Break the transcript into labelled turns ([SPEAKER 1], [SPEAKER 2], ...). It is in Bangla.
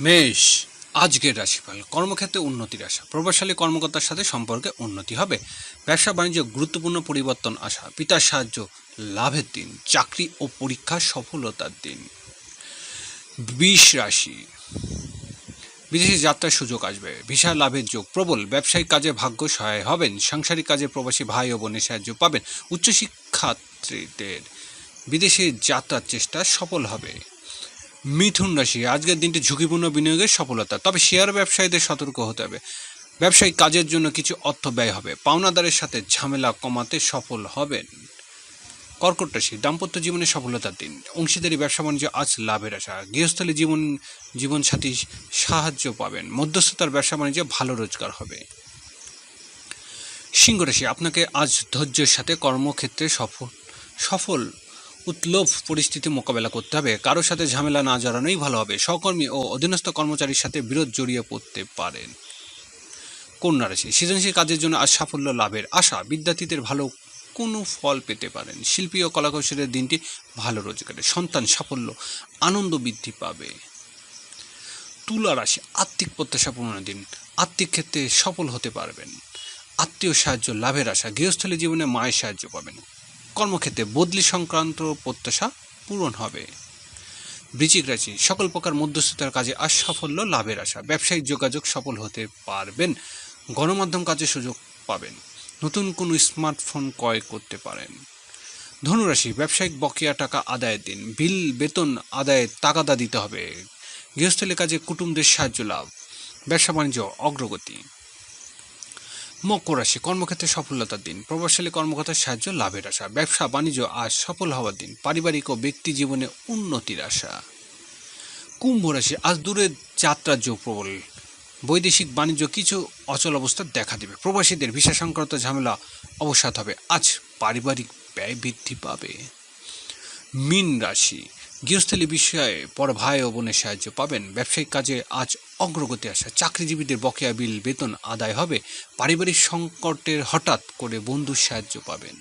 [SPEAKER 1] মেষ আজকের রাশিফল, কর্মক্ষেত্রে উন্নতির আশা, প্রভাবশালী কর্মকর্তার সাথে সম্পর্কে উন্নতি হবে। ব্যবসা, বাণিজ্য, গুরুত্বপূর্ণ পরিবর্তন আসা, পিতার সাহায্য, লাভের দিন, চাকরি ও পরীক্ষা সফলতার দিন। বিষ রাশি, বিদেশে যাত্রার সুযোগ আসবে, ভিসা লাভের যোগ প্রবল, ব্যবসায়িক কাজে ভাগ্য সহায় হবেন, সাংসারিক কাজে প্রবাসী ভাই ও বোনের সাহায্য পাবেন, উচ্চশিক্ষার্থীদের বিদেশে যাত্রার চেষ্টা সফল হবে। মিথুন রাশি, আজকের দিনটি ঝুঁকিপূর্ণ বিনিয়োগের সফলতা। তবে শেয়ার ব্যবসায়ীদের সতর্ক হতে হবে। ব্যবসায়িক কাজের জন্য কিছু অর্থ ব্যয় হবে। পাওনাদারের সাথে ঝামেলা কমাতে সফল হবেন। কর্কট রাশি, দাম্পত্য জীবনে সফলতার দিন। অংশীদারি, ব্যবসা বাণিজ্য, আজ লাভের আশা। গৃহস্থলী জীবন, জীবনসাথী সাহায্য পাবেন। মধ্যস্থতার ব্যবসা বাণিজ্যে ভালো রোজগার হবে। সিংহ রাশি, আপনাকে আজ ধৈর্যের সাথে কর্মক্ষেত্রে সফল সফল উৎলোভ পরিস্থিতি মোকাবেলা করতে হবে। কারোর সাথে ঝামেলা না জড়ানোই ভালো হবে। সহকর্মী ও অধীনস্থ কর্মচারীর সাথে বিরোধ জড়িয়ে পড়তে পারেন। কন্যা রাশি, সৃজনশীল কাজের জন্য আজ সাফল্য লাভের আশা। বিদ্যার্থীদের ভালো কোনো ফল পেতে পারেন। শিল্পী ও কলাকৌশলের দিনটি ভালো রোজগারে সন্তান সাফল্য, আনন্দ বৃদ্ধি পাবে। তুলা রাশি, আর্থিক প্রত্যাশা পূরণের দিন। আর্থিক ক্ষেত্রে সফল হতে পারবেন। আত্মীয় সাহায্য, লাভের আশা। গৃহস্থলী জীবনে মায়ের সাহায্য পাবেন। কর্মক্ষেত্রে বদলি সংক্রান্ত প্রত্যাশা পূরণ হবে। বৃচিক রাশি, সকল প্রকার মধ্যস্থতার কাজে আজ সাফল্য লাভের আশা। ব্যবসায়িক যোগাযোগ সফল হতে পারবেন। গণমাধ্যম কাজে সুযোগ পাবেন। নতুন কোনো স্মার্টফোন ক্রয় করতে পারেন। ধনুরাশি, ব্যবসায়িক বকেয়া টাকা আদায়ের দিন। বিল, বেতন আদায়ে তাগাদা দিতে হবে। গৃহস্থলী কাজে কুটুমদের সাহায্য লাভ। ব্যবসা বাণিজ্য অগ্রগতি। মকর রাশি কর্মক্ষেত্রে সফলতার দিন। প্রভাবশালী কর্মকর্তার সাহায্য, লাভের আশা। ব্যবসা, বাণিজ্য আজ সফল হওয়ার দিন। পারিবারিক ও ব্যক্তি জীবনে উন্নতির আশা। কুম্ভ রাশি, আজ দূরের যাত্রার যোগ প্রবল বৈদেশিক বাণিজ্য কিছু অচল অবস্থা দেখা দেবে। প্রবাসীদের ভিসা সংক্রান্ত ঝামেলা অবসাদ হবে। আজ পারিবারিক ব্যয় বৃদ্ধি পাবে। মিন রাশি গৃহস্থলী বিষয়ে পর ভাই ও বোনের সাহায্য পাবেন। ব্যবসায়িক কাজে আজ অগ্রগতি আসা। চাকরিজীবীদের বকেয়া বিল, বেতন আদায় হবে। পারিবারিক সংকটের হঠাৎ করে বন্ধুর সাহায্য পাবেন।